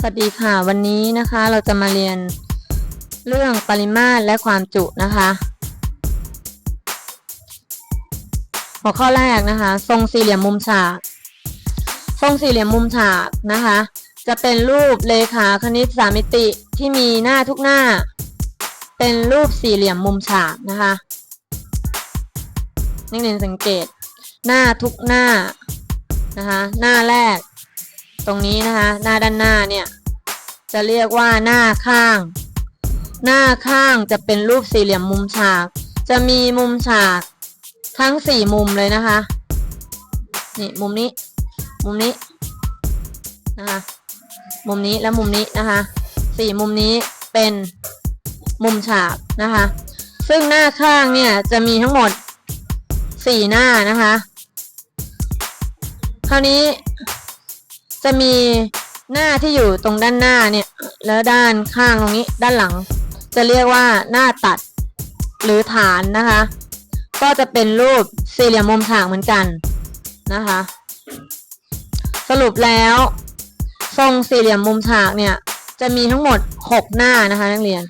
สวัสดีค่ะ วันนี้นะคะเราจะมาเรียนเรื่องปริมาตรและความจุนะคะ หัวข้อแรกนะคะ ทรงสี่เหลี่ยมมุมฉาก ทรงสี่เหลี่ยมมุมฉากนะคะ จะเป็นรูปเลขาคณิตสามมิติที่มีหน้าทุกหน้า เป็นรูปสี่เหลี่ยมมุมฉากนะคะนักเรียนสังเกต หน้าทุกหน้านะคะ หน้าแรก ตรงนี้นะคะ หน้าด้านหน้าเนี่ย จะเรียกว่าหน้าข้าง หน้าข้างจะเป็นรูปสี่เหลี่ยมมุมฉาก จะมีมุมฉากทั้งสี่มุมเลยนะคะ นี่มุมนี้ มุมนี้นะคะ มุมนี้และมุมนี้นะคะสี่มุมนี้เป็นมุมฉากนะคะ ซึ่งหน้าข้างเนี่ยจะมีทั้งหมดสี่หน้านะคะ คราวนี้ จะมีหน้าที่อยู่ตรงด้านหน้าเนี่ย แล้วด้านข้างตรงนี้ด้านหลัง จะเรียกว่าหน้าตัดหรือฐานนะคะ ก็จะเป็นรูปสี่เหลี่ยมมุมฉากเหมือนกันนะคะ สรุปแล้ว ทรงสี่เหลี่ยมมุมฉากเนี่ย จะมีทั้งหมดหกหน้านะคะนักเรียน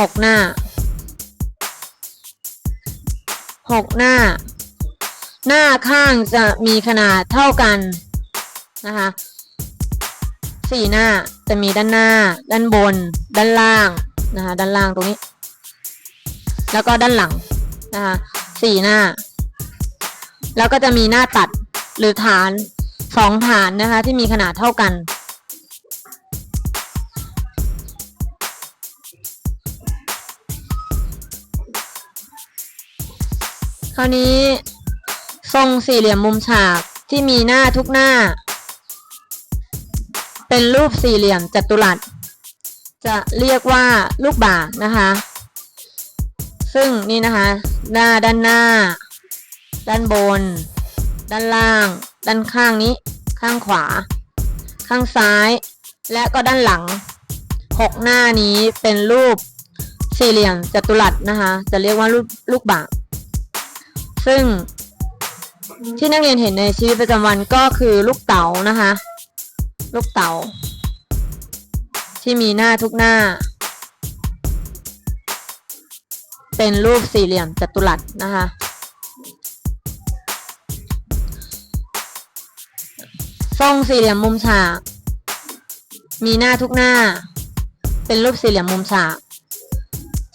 หกหน้าหกหน้า หน้าข้างจะมีขนาดเท่ากัน นะคะสี่หน้าจะมีด้านหน้า ด้านบน ด้านล่างนะคะด้านล่างตรงนี้ แล้วก็ด้านหลังนะคะสี่หน้า แล้วก็จะมีหน้าตัดหรือฐานสองฐานนะคะที่มีขนาดเท่ากัน คราวนี้ทรงสี่เหลี่ยมมุมฉากที่มีหน้าทุกหน้า เป็นรูปสี่เหลี่ยมจัตุรัส จะเรียกว่าลูกบากนะคะ ซึ่งนี่นะคะ หน้าด้านหน้า ด้านบน ด้านล่าง ด้านข้างนี้ ข้างขวา ข้างซ้าย และก็ด้านหลังหกหน้านี้เป็นรูปสี่เหลี่ยมจัตุรัสนะคะ จะเรียกว่าลูกลูกบากซึ่งที่นักเรียนเห็นในชีวิตประจำวันก็คือลูกเต๋านะคะ ลูกเต๋าที่มีหน้าทุกหน้า เป็นรูปสี่เหลี่ยมจัตุรัสนะคะทรงสี่เหลี่ยมมุมฉากมีหน้าทุกหน้า เป็นรูปสี่เหลี่ยมมุมฉาก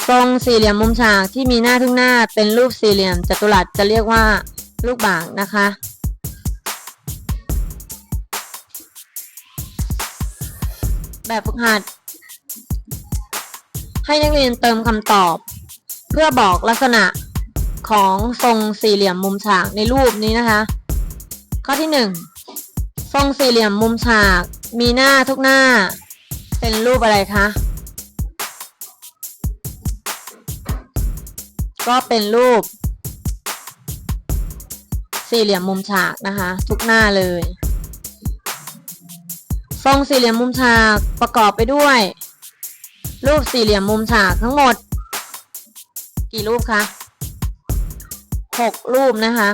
ทรงสี่เหลี่ยมมุมฉากที่มีหน้าทุกหน้า เป็นรูปสี่เหลี่ยมจัตุรัสจะเรียกว่าลูกบากนะคะ แบบฝึกหัด ให้นักเรียนเติมคำตอบ เพื่อบอกลักษณะของทรงสี่เหลี่ยมมุมฉากในรูปนี้นะคะ ข้อที่หนึ่งทรงสี่เหลี่ยมมุมฉาก มีหน้าทุกหน้า เป็นรูปอะไรคะ ก็เป็นรูป สี่เหลี่ยมมุมฉากนะคะ ทุกหน้าเลย ทรงสี่เหลี่ยมมุมฉากประกอบไปด้วย รูปสี่เหลี่ยมมุมฉากทั้งหมด กี่รูปคะหกรูปนะคะ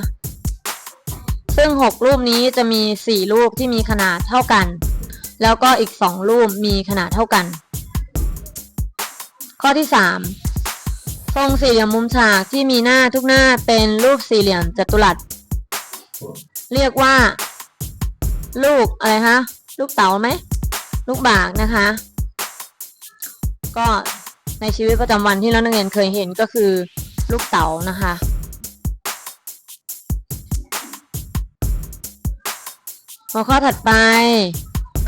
ซึ่งหกรูปนี้จะมีสี่รูปที่มีขนาดเท่ากัน แล้วก็อีกสองรูปมีขนาดเท่ากัน ข้อที่สามทรงสี่เหลี่ยมมุมฉากที่มีหน้าทุกหน้าเป็นรูปสี่เหลี่ยมจัตุรัส เรียกว่า ลูกอะไรคะ ลูกเต๋าไหมลูกบากนะคะ ก็ในชีวิตประจำวันที่เรานักเรียนเคยเห็นก็คือลูกเต๋านะคะ หัวข้อถัดไป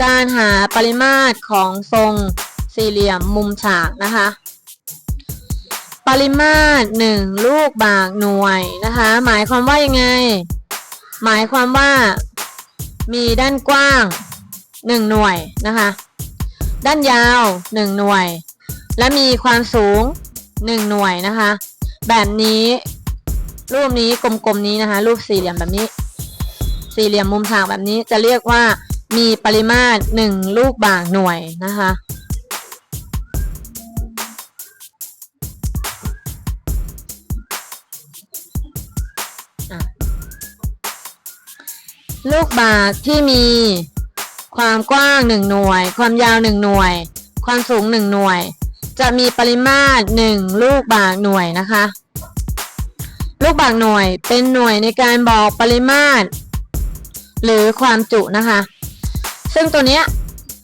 การหาปริมาตรของทรงสี่เหลี่ยมมุมฉากนะคะ ปริมาตรหนึ่งลูกบากหน่วยนะคะ หมายความว่ายังไง หมายความว่ามีด้านกว้าง 1 หน่วยนะคะ ด้านยาว 1 หน่วย และมีความสูง 1 หน่วยนะคะ แบบนี้ รูปนี้กลมๆนี้นะคะ รูปสี่เหลี่ยมแบบนี้ สี่เหลี่ยมมุมฉากแบบนี้จะเรียกว่ามีปริมาตร 1 ลูกบากหน่วยนะคะลูกบากที่มี ความกว้าง 1 หน่วย ความยาว 1 หน่วย ความสูง 1 หน่วย จะมีปริมาตร 1 ลูกบาศก์หน่วยนะคะ ลูกบาศก์หน่วยเป็นหน่วยในการบอกปริมาตร หรือความจุนะคะ ซึ่งตัวเนี้ย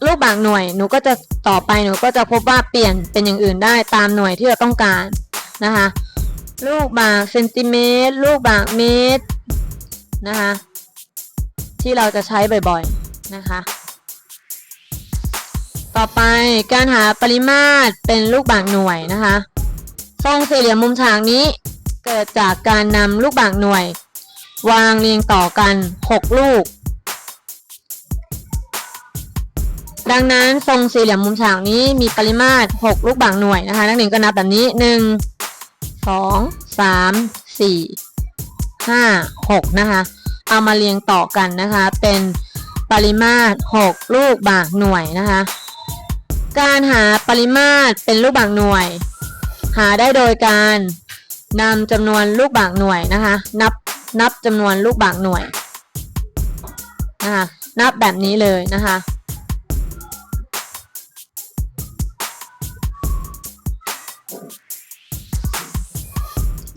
ลูกบาศก์หน่วยหนูก็จะต่อไปหนูก็จะพบว่าเปลี่ยนเป็นอย่างอื่นได้ตามหน่วยที่เราต้องการนะคะลูกบาศก์เซนติเมตร ลูกบาศก์เมตรนะคะที่เราจะใช้บ่อยๆ นะคะ ต่อไปการหาปริมาตรเป็นลูกบาศก์หน่วยนะคะทรงสี่เหลี่ยมมุมฉากนี้เกิดจากการนำลูกบาศก์หน่วย วางเรียงต่อกัน 6 ลูก ดังนั้นทรงสี่เหลี่ยมมุมฉากนี้มีปริมาตร 6 ลูกบาศก์หน่วยนะคะ นักเรียนก็นับแบบนี้ 1 2 3 4 5 6 นะคะ เอามาเรียงต่อกันนะคะเป็น ปริมาตร 6 ลูกบาศก์หน่วยนะคะ การหาปริมาตรเป็นลูกบาศก์หน่วย หาได้โดยการนำจำนวนลูกบาศก์หน่วยนะคะ นับนับจำนวนลูกบาศก์หน่วยนะคะนับแบบนี้เลยนะคะ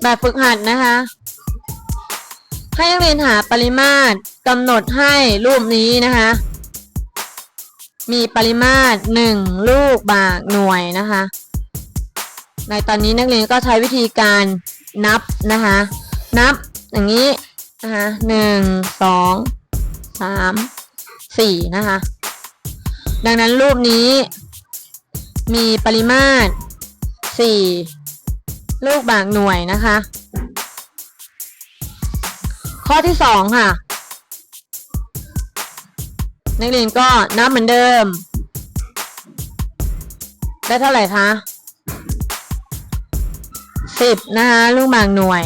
แบบฝึกหัดนะคะ ให้นักเรียนหาปริมาตรกำหนดให้รูปนี้นะคะ มีปริมาตร 1 ลูกบาศก์หน่วยนะคะ ในตอนนี้นักเรียนก็ใช้วิธีการนับนะคะ นับอย่างนี้นะคะหนึ่งสองสามสี่นะคะ ดังนั้นรูปนี้ มีปริมาตรสี่ลูกบาศก์หน่วยนะคะ ข้อที่สองค่ะ นักเรียนก็นับเหมือนเดิม ได้เท่าไหร่คะสิบนะคะลูกบาศก์หน่วย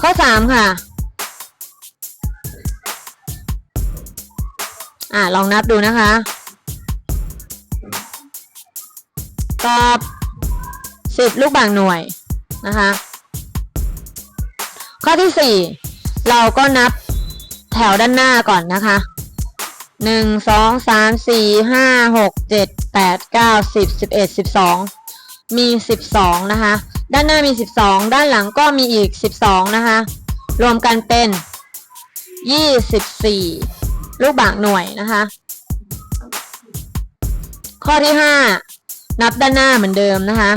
ข้อสามค่ะ อ่าลองนับดูนะคะ ตอบสิบลูกบาศก์หน่วยนะคะ ข้อที่สี่เราก็นับแถวด้านหน้าก่อนนะคะหนึ่งสองสามสี่ห้าหกเจ็ดแปดเก้าสิบสิบเอ็ดสิบสองมีสิบสองนะคะ ด้านหน้ามีสิบสองด้านหลังก็มีอีกสิบสองนะคะ รวมกันเป็นยี่สิบสี่ลูกบาศก์หน่วยนะคะ ข้อที่ห้านับด้านหน้าเหมือนเดิมนะคะ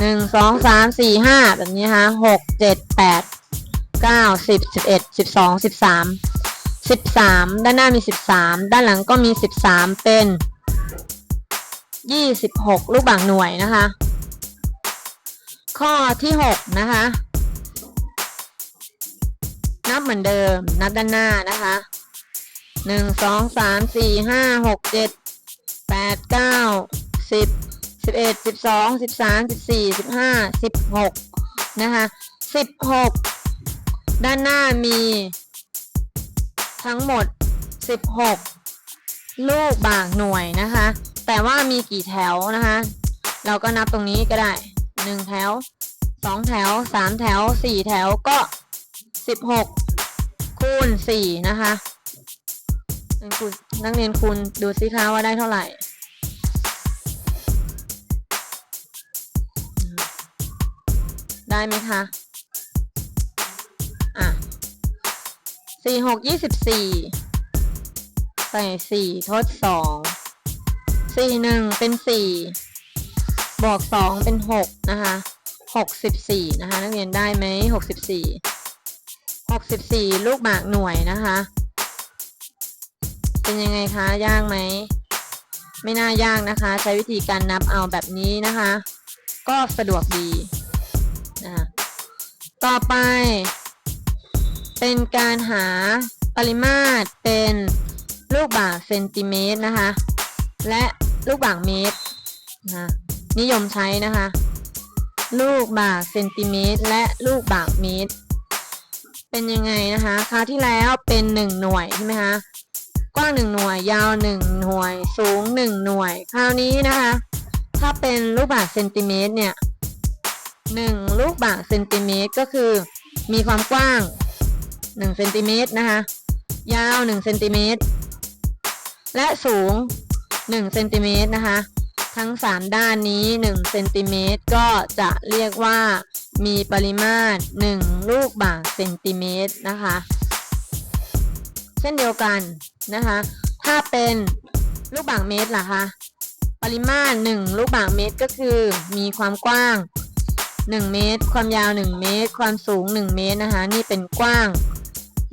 หนึ่งสองสามสี่ห้าแบบนี้นะคะหกเจ็ดแปดเก้าสิบสิบเอ็ดสิบสองสิบสามสิบสามด้านหน้ามีสิบสามด้านหลังก็มีสิบสามเป็นยี่สิบหกลูกบาศกหน่วยนะคะ ข้อที่หกนะคะ นับเหมือนเดิมนับด้านหน้านะคะหนึ่งสองสามสี่ห้าหกเจ็ดแปดเก้าสิบ สิบเอ็ดสิบสองสิบสามสิบสี่สิบห้าสิบหกนะคะสิบหกด้านหน้ามี ทั้งหมดสิบหกลูกบาศก์หน่วยนะคะ แต่ว่ามีกี่แถวนะคะ เราก็นับตรงนี้ก็ได้หนึ่งแถวสองแถวสามแถวสี่แถวก็สิบหกคูณสี่นะคะนักเรียนนักเรียนคูณดูสิคะว่าได้เท่าไหร่ ได้ไหมคะ อะสี่หกยี่สิบสี่ใส่สี่ทดสองสี่หนึ่งเป็นสี่บวกสองเป็นหกนะคะหกสิบสี่นะคะ นักเรียนได้ไหมหกสิบสี่หกสิบสี่ลูกหมากหน่วยนะคะ เป็นยังไงคะ ยากไหม ไม่น่ายากนะคะ ใช้วิธีการนับเอาแบบนี้นะคะ ก็สะดวกดี ต่อไป เป็นการหาปริมาตรเป็นลูกบาศก์เซนติเมตรนะคะ และลูกบาศก์เมตรนะนิยมใช้นะคะ ลูกบาศก์เซนติเมตร และลูกบาศก์เมตร เป็นยังไงนะคะคราวที่แล้วเป็นหนึ่งหน่วยใช่ไหมคะกว้างหนึ่งหน่วยยาวหนึ่งหน่วย สูงหนึ่งหน่วย คราวนี้นะคะ ถ้าเป็นลูกบาศก์เซนติเมตรเนี่ย หนึ่งลูกบาศก์เซนติเมตรก็คือ มีความกว้าง1เซนติเมตรนะคะ ยาว1เซนติเมตรและสูง1เซนติเมตรนะคะ ทั้ง 3 ด้านนี้1เซนติเมตรก็จะเรียกว่ามีปริมาตร 1 ลูกบาศก์เซนติเมตรนะคะ เช่นเดียวกันนะคะ ถ้าเป็นลูกบาศก์เมตรล่ะคะ ปริมาตร 1 ลูกบาศก์เมตรก็คือ มีความกว้าง 1 เมตร ความยาว 1 เมตร ความสูง 1 เมตรนะคะ นี่เป็นกว้าง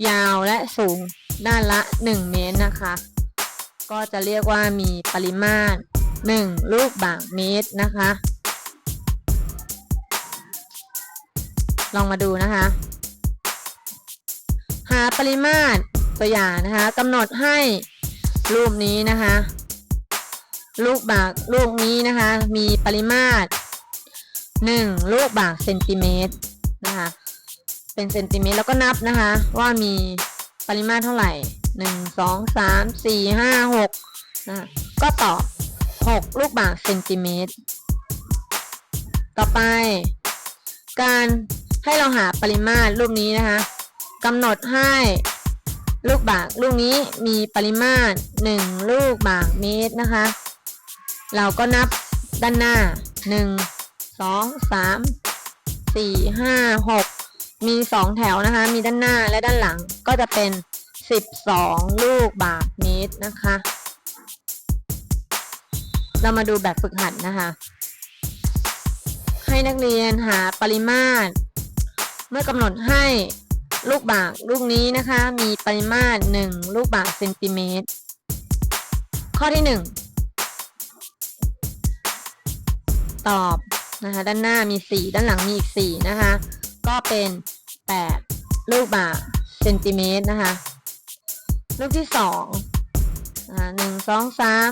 ยาวและสูงด้านละ 1 เมตรนะคะ ก็จะเรียกว่ามีปริมาตร 1 ลูกบาศก์เมตรนะคะ ลองมาดูนะคะ หาปริมาตรตัวอย่างนะคะกำหนดให้รูปนี้นะคะ ลูกบาศก์ลูกนี้นะคะ มีปริมาตร 1 ลูกบาศก์เซนติเมตรนะคะเป็นเซนติเมตรแล้วก็นับนะคะ ว่ามีปริมาตรเท่าไหร่ 1 2 3 4 5 6นะะก็ตอบ 6 ลูกบาศก์เซนติเมตร ต่อไป การให้เราหาปริมาตรรูปนี้นะคะกำหนดให้ลูกบาศก์ลูกนี้มีปริมาตร 1 ลูกบาศก์เมตรนะคะ เราก็นับด้านหน้า 1 2 3 4 5 6มี2แถวนะคะ มีด้านหน้าและด้านหลังก็จะเป็น12ลูกบาศก์เมตรนะคะ เรามาดูแบบฝึกหัดนะคะ ให้นักเรียนหาปริมาตร เมื่อกำหนดให้ลูกบาศก์ลูกนี้นะคะ มีปริมาตร 1 ลูกบาศก์เซนติเมตร ข้อที่ 1 ตอบ นะคะด้านหน้ามี 4 ด้านหลังมีอีก 4 นะคะ ก็เป็น 8 ลูกบาศก์เซนติเมตรนะคะลูกที่2นะคะหนึ่งสองสาม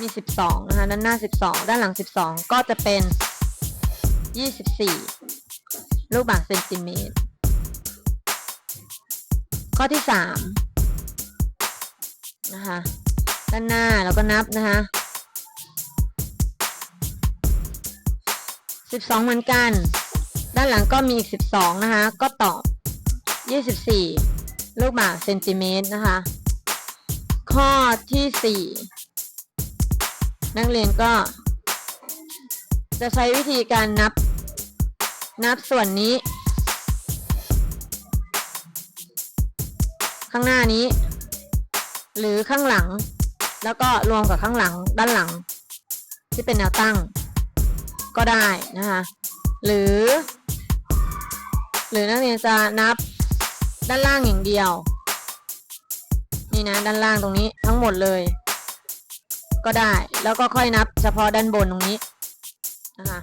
มี 12 นะคะ ด้านหน้า 12 ด้านหลัง 12 ก็จะเป็น 24 ลูกบาศก์เซนติเมตร ข้อที่ 3 นะคะ ด้านหน้าเราก็นับนะคะ 12 เหมือนกัน ด้านหลังก็มีอีก 12 นะคะ ก็ตอบ 24 ลูกบาศก์เซนติเมตรนะคะ ข้อที่ 4 นักเรียนก็ จะใช้วิธีการนับ นับส่วนนี้ ข้างหน้านี้ หรือข้างหลัง แล้วก็รวมกับข้างหลังด้านหลัง ที่เป็นแนวตั้ง ก็ได้นะคะหรือ หรือนักเรียนจะนับด้านล่างอย่างเดียว นี่นะด้านล่างตรงนี้ทั้งหมดเลย ก็ได้แล้วก็ค่อยนับเฉพาะด้านบนตรงนี้นะคะ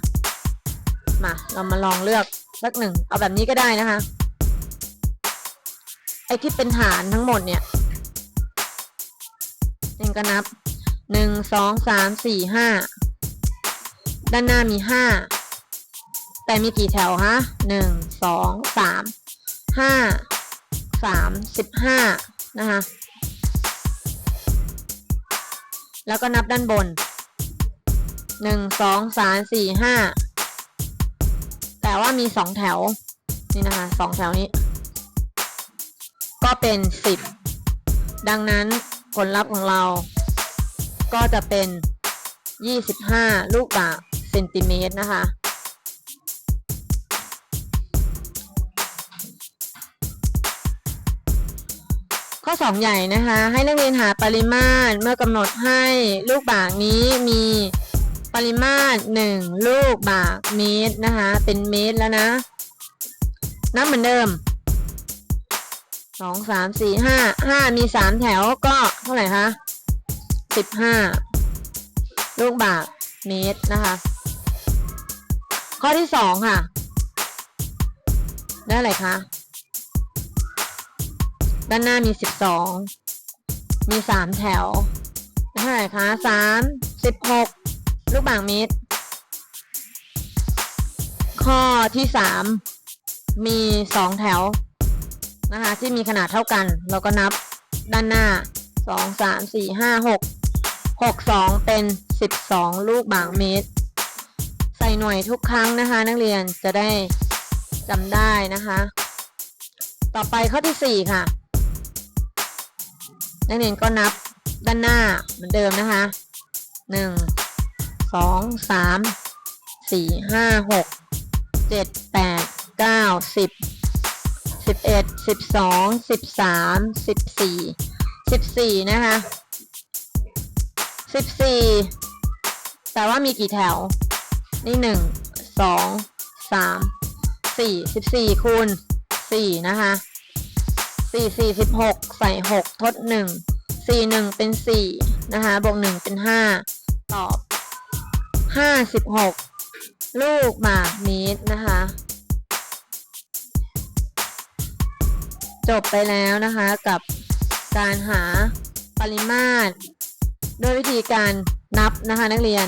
มาเรามาลองเลือกสักหนึ่งเอาแบบนี้ก็ได้นะคะไอ้ที่เป็นฐานทั้งหมดเนี่ยเองก็นับหนึ่งสองสามสี่ห้า ด้านหน้ามีห้าแต่มีกี่แถวฮะหนึ่งสองสามห้าสามสิบห้านะคะ แล้วก็นับด้านบนหนึ่งสองสามสี่ห้าแต่ว่ามีสองแถว นี่นะคะสองแถวนี้ ก็เป็นสิบดังนั้นผลลัพธ์ของเราก็จะเป็นยี่สิบห้าลูกบาศ เซนติเมตรนะคะ ข้อ 2 ใหญ่นะคะ ให้นักเรียนหาปริมาตรเมื่อกำหนดให้ลูกบาศกนี้มีปริมาตร 1 ลูกบาศกเมตรนะคะ เป็นเมตรแล้วนะนับเหมือนเดิม 2 3 4 5 5 มี 3 แถวก็เท่าไหร่คะ 15 ลูกบาศกเมตรนะคะ ข้อที่สองค่ะ ได้อะไรคะ ด้านหน้ามีสิบสอง มีสามแถวเท่าไรคะสามสิบหกลูกบางเมตร ข้อที่สามมีสองแถวนะคะที่มีขนาดเท่ากัน เราก็นับด้านหน้าสองสามสี่ห้าหกหกสองเป็นสิบสองลูกบางเมตร หน่วยทุกครั้งนะคะ นักเรียนจะได้จำได้นะคะ ต่อไปข้อที่สี่ค่ะ นักเรียนก็นับด้านหน้าเหมือนเดิมนะคะหนึ่งสองสามสี่ห้าหกเจ็ดแปดเก้าสิบสิบเอ็ดสิบสองสิบสามสิบสี่สิบสี่นะคะสิบสี่แต่ว่ามีกี่แถว นี่หนึ่งสองสามสี่สิบสี่คูณสี่นะคะสี่สี่สิบหกใส่หกทดหนึ่งสี่หนึ่งเป็นสี่นะคะบวกหนึ่งเป็นห้าตอบห้าสิบหกลูกหมากเมตรนะคะ จบไปแล้วนะคะกับการหาปริมาตร ด้วยวิธีการนับนะคะนักเรียน